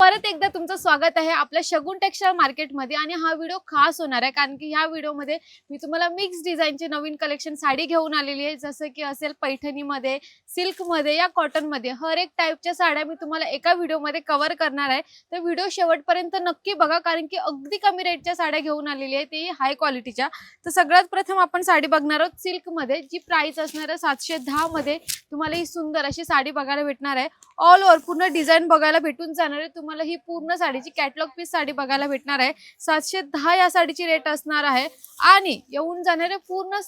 परत एकदा तुमचं स्वागत आहे आपल्या शगुन टेक्सटाईल मार्केटमध्ये आणि हा व्हिडिओ खास होणार आहे कारण की ह्या व्हिडिओमध्ये मी तुम्हाला मिक्स डिझाईनचे नवीन कलेक्शन साडी घेऊन आलेली आहे जसं की असेल पैठणीमध्ये सिल्कमध्ये या कॉटनमध्ये हर एक टाईपच्या साड्या मी तुम्हाला एका व्हिडिओमध्ये कव्हर करणार आहे. तर व्हिडिओ शेवटपर्यंत नक्की बघा कारण की अगदी कमी रेटच्या साड्या घेऊन आलेली आहे तेही हाय क्वालिटीच्या तर सगळ्यात प्रथम आपण साडी बघणार आहोत सिल्कमध्ये जी प्राईस असणार आहे सातशे दहामध्ये तुम्हाला ही सुंदर अशी साडी बघायला भेटणार आहे. ऑल ओव्हर पूर्ण डिझाईन बघायला भेटून जाणार आहे. तुम्हाला ही पूर्ण साडीची कॅटलॉग पीस साडी बघायला भेटणार आहे. सातशे दहा या साडीची रेट असणार आहे. आणि येऊन जाणारे पूर्ण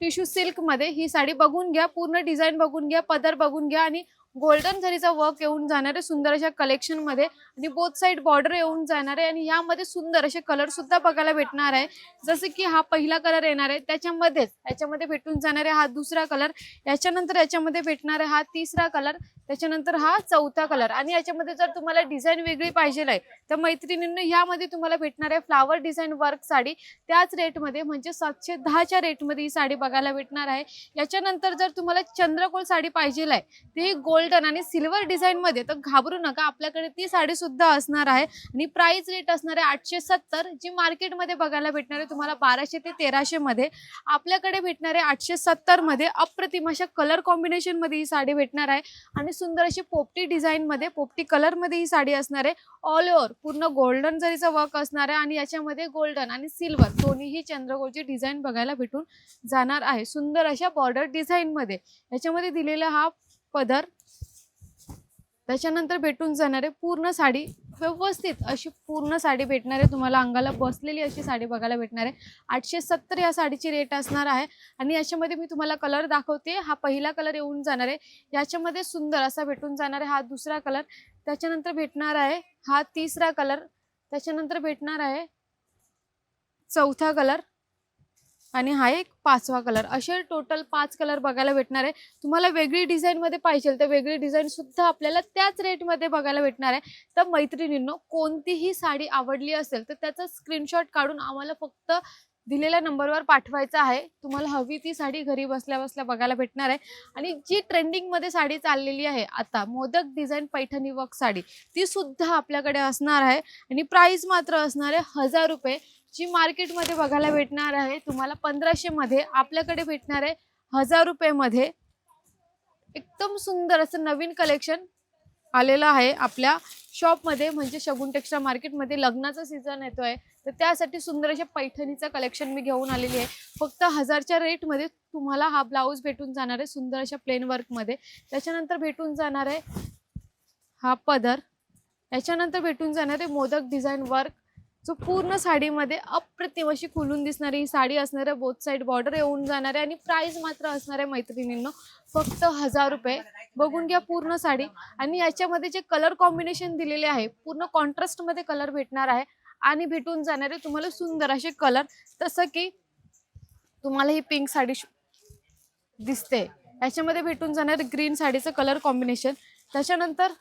टिश्यू सिल्कमध्ये ही साडी बघून घ्या पूर्ण डिझाईन बघून घ्या पदर बघून घ्या आणि गोल्डन झरीचा वर्क येऊन जाणार आहे सुंदर अशा कलेक्शनमध्ये आणि बोथ साइड बॉर्डर येऊन जाणार आहे आणि यामध्ये सुंदर असे कलर सुद्धा बघायला भेटणार आहे. जसं की हा पहिला कलर येणार आहे त्याच्यामध्येच याच्यामध्ये भेटून जाणार आहे हा दुसरा कलर याच्यानंतर याच्यामध्ये भेटणार आहे हा तिसरा कलर त्याच्यानंतर हा चौथा कलर आणि याच्यामध्ये जर तुम्हाला डिझाईन वेगळी पाहिजे आहे तर मैत्रिणींनी ह्यामध्ये तुम्हाला भेटणार आहे फ्लावर डिझाईन वर्क साडी. त्याच रेटमध्ये म्हणजे सातशे दहाच्या रेटमध्ये ही साडी बघायला भेटणार आहे. याच्यानंतर जर तुम्हाला चंद्रकोळ साडी पाहिजे आहे ती गोल्डन आणि सिल्वर डिझाईन मध्ये तर घाबरू नका. आपल्याकडे ती साडी सुद्धा असणार आहे. आणि प्राइस रेट असणार आहे आठशे सत्तर जी मार्केटमध्ये बघायला भेटणार आहे तुम्हाला बाराशे ते तेराशे मध्ये. आपल्याकडे भेटणार आहे आठशे सत्तरमध्ये. अप्रतिम अशा कलर कॉम्बिनेशनमध्ये ही साडी भेटणार आहे. आणि सुंदर अशी पोपटी डिझाईन मध्ये पोपटी कलरमध्ये ही साडी असणार आहे. ऑल ओव्हर पूर्ण गोल्डन जरीचं वर्क असणार आहे आणि याच्यामध्ये गोल्डन आणि सिल्वर दोन्हीही चंद्रकोळची डिझाईन बघायला भेटून जाणार आहे. सुंदर अशा बॉर्डर डिझाईन मध्ये. याच्यामध्ये दिलेला हा पदर त्याच्यानंतर भेटून जाणार आहे पूर्ण साडी व्यवस्थित अशी पूर्ण साडी भेटणार आहे तुम्हाला अंगाला बसलेली अशी साडी बघायला भेटणार. आहे आठशे सत्तर या साडीची रेट असणार आहे. आणि याच्यामध्ये मी तुम्हाला कलर दाखवते. हा पहिला कलर येऊन जाणार आहे. याच्यामध्ये सुंदर असा भेटून जाणार आहे हा दुसरा कलर. त्याच्यानंतर भेटणार आहे हा तिसरा कलर. त्याच्यानंतर भेटणार आहे चौथा कलर. आणि हा एक पाचवा कलर असे टोटल पाच कलर बघायला भेटणार आहे. तुम्हाला वेगळी डिझाईनमध्ये पाहिजे तर वेगळी डिझाईनसुद्धा आपल्याला त्याच रेटमध्ये बघायला भेटणार आहे. तर मैत्रिणींनो कोणतीही साडी आवडली असेल तर त्याचा स्क्रीनशॉट काढून आम्हाला फक्त दिलेल्या नंबरवर पाठवायचा आहे. तुम्हाला हवी ती साडी घरी बसल्या बसल्या बघायला भेटणार आहे. आणि जी ट्रेंडिंगमध्ये साडी चाललेली आहे आता मोदक डिझाईन पैठणी वर्क साडी ती सुद्धा आपल्याकडे असणार आहे. आणि प्राईस मात्र असणार आहे हजार रुपये. जी मार्केटमध्ये बघायला भेटणार आहे तुम्हाला पंधराशेमध्ये आपल्याकडे भेटणार आहे हजार रुपयेमध्ये. एकदम सुंदर असं नवीन कलेक्शन आलेलं आहे आपल्या शॉपमध्ये म्हणजे शगुन टेक्स्टाईल मार्केटमध्ये लग्नाचा सीझन येतो आहे तर त्यासाठी सुंदर अशा पैठणीचं कलेक्शन मी घेऊन आलेली आहे. फक्त हजारच्या रेटमध्ये तुम्हाला हा ब्लाऊज भेटून जाणार आहे सुंदर अशा प्लेन वर्कमध्ये त्याच्यानंतर भेटून जाणार आहे हा पदर. याच्यानंतर भेटून जाणार आहे मोदक डिझाईन वर्क जो पूर्ण साडीमध्ये अप्रतिम अशी खुलून दिसणारी ही साडी असणार आहे बोथ साईड बॉर्डर येऊन जाणार आहे आणि प्राइस मात्र असणार आहे मैत्रिणींनो फक्त हजार रुपये. बघून घ्या पूर्ण साडी. आणि याच्यामध्ये जे कलर कॉम्बिनेशन दिलेले आहे पूर्ण कॉन्ट्रास्टमध्ये कलर भेटणार आहे. आणि भेटून जाणारे तुम्हाला सुंदर असे कलर तसं की तुम्हाला ही पिंक साडी दिसते. याच्यामध्ये भेटून जाणार ग्रीन साडीचं कलर कॉम्बिनेशन त्याच्यानंतर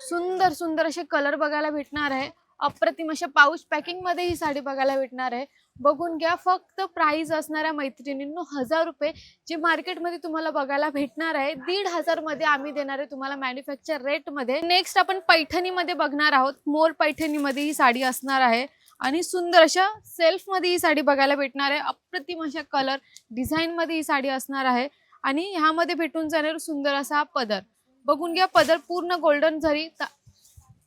सुंदर सुंदर असे कलर बघायला भेटणार आहे. अप्रतिम अशा पाऊच पॅकिंगमध्ये ही साडी बघायला भेटणार आहे. बघून घ्या फक्त प्राईज असणाऱ्या मैत्रिणींनो हजार रुपये जी मार्केटमध्ये तुम्हाला बघायला भेटणार आहे. दीड हजारमध्ये आम्ही देणार आहे तुम्हाला मॅन्युफॅक्चर रेटमध्ये नेक्स्ट आपण पैठणीमध्ये बघणार आहोत. मोर पैठणीमध्ये ही साडी असणार आहे. आणि सुंदर अशा सेल्फमध्ये ही साडी बघायला भेटणार आहे. अप्रतिम अशा कलर डिझाईन मध्ये ही साडी असणार आहे. आणि ह्यामध्ये भेटून जाणार सुंदर असा हा पदर. बघून घ्या पदर पूर्ण गोल्डन झरी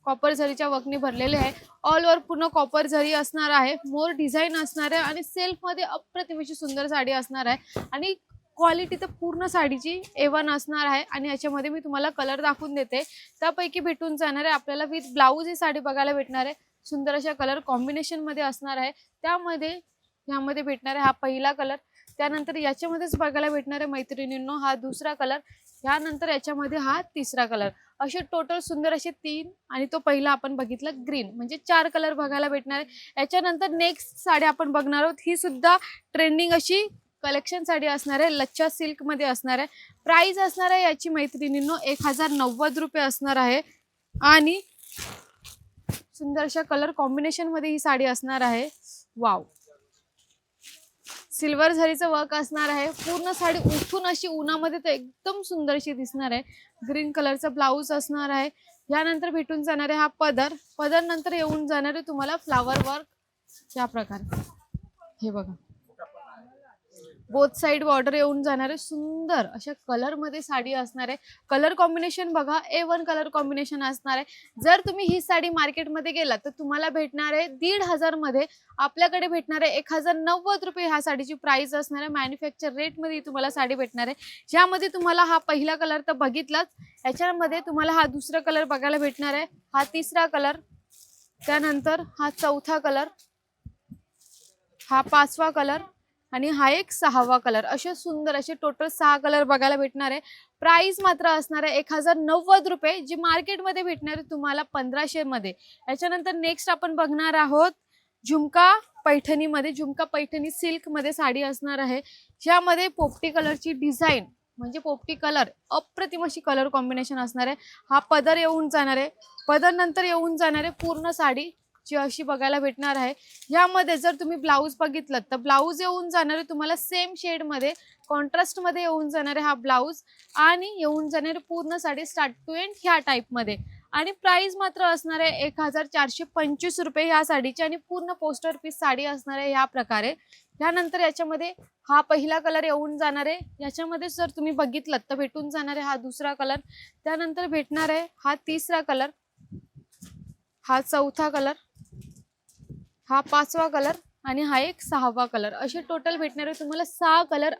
कॉपर झरीच्या वकनी भरलेले आहे. ऑल ओव्हर पूर्ण कॉपर झरी असणार आहे. मोर डिझाईन असणार आहे आणि सेल्फमध्ये अप्रतिमेची सुंदर साडी असणार आहे. आणि क्वालिटी तर पूर्ण साडीची एवन असणार आहे. आणि याच्यामध्ये मी तुम्हाला कलर दाखवून देते. त्यापैकी भेटून जाणार आहे आपल्याला विथ ब्लाऊज ही साडी बघायला भेटणार आहे. सुंदर अशा कलर कॉम्बिनेशनमध्ये असणार आहे. त्यामध्ये ह्यामध्ये भेटणार आहे हा पहिला कलर त्यानंतर याच्यामध्येच बघायला भेटणार आहे मैत्रिणींनो हा दुसरा कलर ह्यानंतर याच्यामध्ये हा तिसरा कलर असे टोटल सुंदर असे तीन आणि तो पहिला आपण बघितला ग्रीन म्हणजे चार कलर बघायला भेटणार आहे. याच्यानंतर नेक्स्ट साडी आपण बघणार आहोत. ही सुद्धा ट्रेंडिंग अशी कलेक्शन साडी असणार आहे. लच्छा सिल्कमध्ये असणार आहे. प्राईज असणार आहे याची मैत्रिणींनो एक हजार नव्वद रुपये असणार आहे. आणि सुंदर अशा कलर कॉम्बिनेशनमध्ये ही साडी असणार आहे. वाव सिल्वर झरीचं वर्क असणार आहे. पूर्ण साडी उठून अशी उन्हामध्ये तर एकदम सुंदरशी दिसणार आहे. ग्रीन कलरचा ब्लाऊज असणार आहे. यानंतर भेटून जाणारे हा पदर. पदर नंतर येऊन जाणारे तुम्हाला फ्लावर वर्क. या प्रकारे. हे बघा. बोथ साईड बॉर्डर येऊन जाणारे सुंदर अशा कलरमध्ये साडी असणार आहे. कलर कॉम्बिनेशन बघा. ए वन कलर कॉम्बिनेशन असणार आहे. जर तुम्ही ही साडी मार्केटमध्ये गेलात तर तुम्हाला भेटणार आहे दीड हजारमध्ये आपल्याकडे भेटणार आहे एक हजार नव्वद रुपये ह्या साडीची प्राइस असणार आहे. मॅन्युफॅक्चर रेटमध्ये तुम्हाला साडी भेटणार आहे. ज्यामध्ये तुम्हाला हा पहिला कलर तर बघितलाच. याच्यामध्ये तुम्हाला हा दुसरा कलर बघायला भेटणार आहे. हा तिसरा कलर त्यानंतर हा चौथा कलर हा पाचवा कलर आणि हा एक सहावा कलर असे सुंदर असे टोटल सहा कलर बघायला भेटणार आहे. प्राईस मात्र असणार आहे एक हजार नव्वद रुपये जी मार्केटमध्ये भेटणार आहे तुम्हाला पंधराशे मध्ये. याच्यानंतर नेक्स्ट आपण बघणार आहोत झुमका पैठणीमध्ये. झुमका पैठणी सिल्कमध्ये साडी असणार आहे. ज्यामध्ये पोपटी कलरची डिझाईन म्हणजे पोपटी कलर अप्रतिम अशी कलर कॉम्बिनेशन असणार आहे. हा पदर येऊन जाणार आहे. पदर नंतर येऊन जाणार आहे पूर्ण साडी. जी अशी बघायला भेटणार आहे. ह्यामध्ये जर तुम्ही ब्लाऊज बघितलं तर ब्लाऊज येऊन जाणारे तुम्हाला सेम शेडमध्ये कॉन्ट्रास्टमध्ये येऊन जाणारे हा ब्लाऊज आणि येऊन जाणारे पूर्ण साडी स्टार्ट टू एंड ह्या टाईपमध्ये आणि प्राइस मात्र असणार आहे एक हजार चारशे पंचवीस रुपये ह्या साडीची आणि पूर्ण पोस्टर पीस साडी असणार आहे ह्या प्रकारे. त्यानंतर याच्यामध्ये हा पहिला कलर येऊन जाणार आहे. याच्यामध्ये जर तुम्ही बघितलं तर भेटून जाणार आहे हा दुसरा कलर त्यानंतर भेटणार आहे हा तिसरा कलर हा चौथा कलर हा पाचवा कलर आणि हा एक सहावा कलर. असे टोटल भेटणार आहे तुम्हाला सहा कलर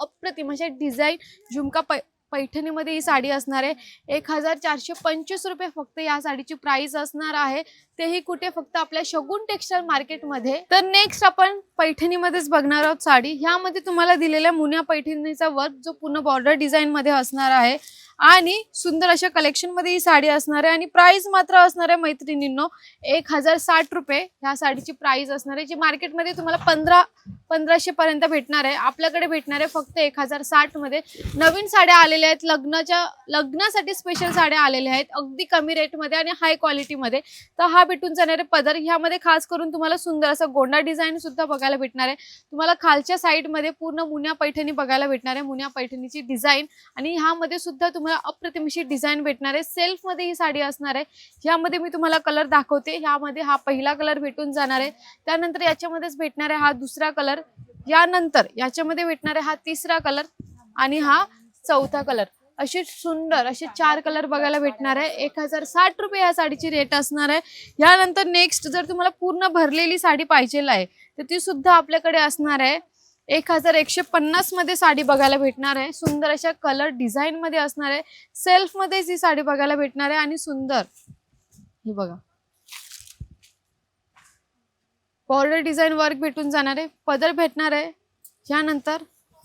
अप्रतिम अशा डिझाईन झुमका पै पैठणीमध्ये ही साडी असणार आहे. एक हजार चारशे पंचवीस रुपये फक्त या साडीची प्राइस असणार आहे. तेही कुठे? फक्त आपल्या शगुन टेक्स्टाईल मार्केटमध्ये तर नेक्स्ट आपण पैठणीमध्येच बघणार आहोत साडी. ह्यामध्ये तुम्हाला दिलेल्या मुन्या पैठणीचा वर्क जो पूर्ण बॉर्डर डिझाईनमध्ये असणार आहे. आणि सुंदर अशा कलेक्शनमध्ये ही साडी असणार आहे. आणि प्राइस मात्र असणार आहे मैत्रिणींनो एक हजार साठ रुपये. ह्या साडीची प्राइस असणार आहे जी मार्केटमध्ये तुम्हाला पंधरा पंधराशे पर्यंत भेटणार आहे. आपल्याकडे भेटणार आहे फक्त एक हजार साठमध्ये. नवीन साड्या आलेल्या आहेत. लग्नाच्या लग्नासाठी स्पेशल साड्या आलेल्या आहेत. अगदी कमी रेटमध्ये आणि हाय क्वालिटीमध्ये तर हा भेटून जाणारे पदर ह्यामध्ये खास करून तुम्हाला सुंदर असं गोंडा डिझाईन सुद्धा बघायला भेटणार आहे. तुम्हाला खालच्या साईडमध्ये पूर्ण मुन्या पैठणी बघायला भेटणार आहे. मुन्या पैठणीची डिझाईन आणि ह्यामध्ये सुद्धा तुम्हाला अप्रतिमशी डिझाईन भेटणार आहे. सेल्फमध्ये ही साडी असणार आहे. ह्यामध्ये मी तुम्हाला कलर दाखवते. ह्यामध्ये हा पहिला कलर भेटून जाणार आहे. त्यानंतर याच्यामध्येच भेटणार आहे हा दुसरा कलर यानंतर याच्यामध्ये भेटणार आहे हा तिसरा कलर आणि हा चौथा कलर. असे सुंदर असे चार कलर बघायला भेटणार आहे. एक हजार साठ रुपये या साडीची रेट असणार आहे. यानंतर नेक्स्ट जर तुम्हाला पूर्ण भरलेली साडी पाहिजे आहे तर ती सुद्धा आपल्याकडे असणार आहे. एक हजार एकशे पन्नासमध्ये साडी बघायला भेटणार आहे. सुंदर अशा कलर डिझाईन मध्ये असणार आहे. सेल्फ मध्येच ही साडी बघायला भेटणार आहे आणि सुंदर. हे बघा. बॉर्डर डिझाईन वर्क भेटून जाणार आहे. पदर भेटणार आहे. यानंतर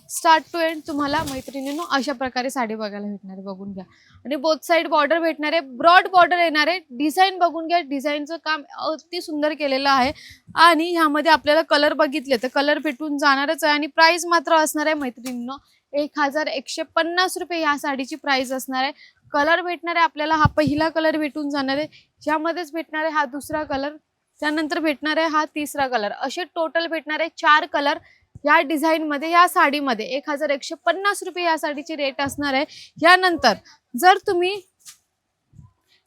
स्टार्ट टू एंड तुम्हाला मैत्रिणींनो अशा प्रकारे साडी बघायला भेटणार आहे. बघून घ्या. आणि बोथ साईड बॉर्डर भेटणार आहे. ब्रॉड बॉर्डर येणार आहे. डिझाईन बघून घ्या. डिझाईनचं काम अति सुंदर केलेलं आहे. आणि ह्यामध्ये आपल्याला कलर बघितले तर कलर भेटून जाणारच आहे. आणि प्राईस मात्र असणार आहे मैत्रिणींनो एक हजार एकशे पन्नास रुपये ह्या साडीची प्राईस असणार आहे. कलर भेटणार आहे. आपल्याला हा पहिला कलर भेटून जाणार आहे. ह्यामध्येच भेटणार आहे हा दुसरा कलर त्यानंतर भेटणार आहे हा तिसरा कलर असे टोटल भेटणार आहे चार कलर या डिझाईन मध्ये या साडीमध्ये. एक हजार एकशे पन्नास रुपये या साडीची रेट असणार आहे. यानंतर जर तुम्ही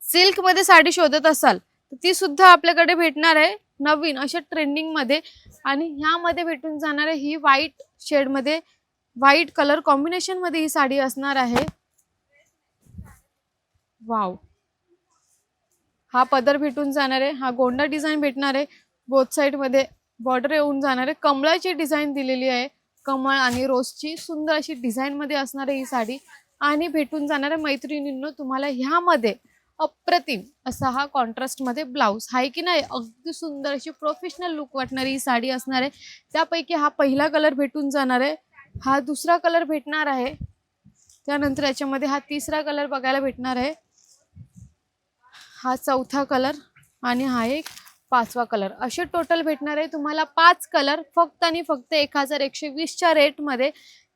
सिल्कमध्ये साडी शोधत असाल तर ती सुद्धा आपल्याकडे भेटणार आहे नवीन अशा ट्रेंडिंगमध्ये. आणि ह्यामध्ये भेटून जाणार आहे ही व्हाईट शेडमध्ये व्हाईट कलर कॉम्बिनेशनमध्ये ही साडी असणार आहे. वाव हा पदर भेटून जाणार आहे हा गोंडा डिझाईन भेटणार आहे. बोथ साईडमध्ये बॉर्डर येऊन जाणार आहे. कमळाची डिझाईन दिलेली आहे. कमळ आणि रोजची सुंदर अशी डिझाईनमध्ये असणार आहे ही साडी. आणि भेटून जाणार आहे मैत्रिणींनो तुम्हाला ह्यामध्ये अप्रतिम असा हा कॉन्ट्रास्टमध्ये ब्लाऊज आहे की नाही? अगदी सुंदर अशी प्रोफेशनल लुक वाटणारी ही साडी असणार आहे. त्यापैकी हा पहिला कलर भेटून जाणार आहे. हा दुसरा कलर भेटणार आहे. त्यानंतर याच्यामध्ये हा तिसरा कलर बघायला भेटणार आहे. हा चौथा कलर आणि हा एक पाचवा कलर. असे टोटल भेटणार आहे तुम्हाला पाच कलर फक्त आणि फक्त एक हजार एकशे वीसच्या रेटमध्ये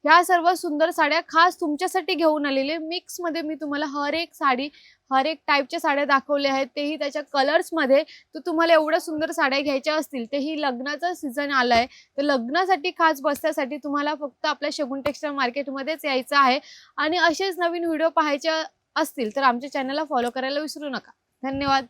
ह्या सर्व सुंदर साड्या खास तुमच्यासाठी घेऊन आलेले. मिक्समध्ये मी तुम्हाला हर एक साडी हर एक टाईपच्या साड्या दाखवल्या आहेत. तेही त्याच्या कलर्समध्ये तर तुम्हाला एवढ्या सुंदर साड्या घ्यायच्या असतील तेही लग्नाचा सीझन आला आहे तर लग्नासाठी खास बसण्यासाठी तुम्हाला फक्त आपल्या शगुन टेक्स्टाईल मार्केटमध्येच यायचं आहे. आणि असेच नवीन व्हिडिओ पाहायच्या असतील तर आमच्या चॅनलला फॉलो करायला विसरू नका. धन्यवाद.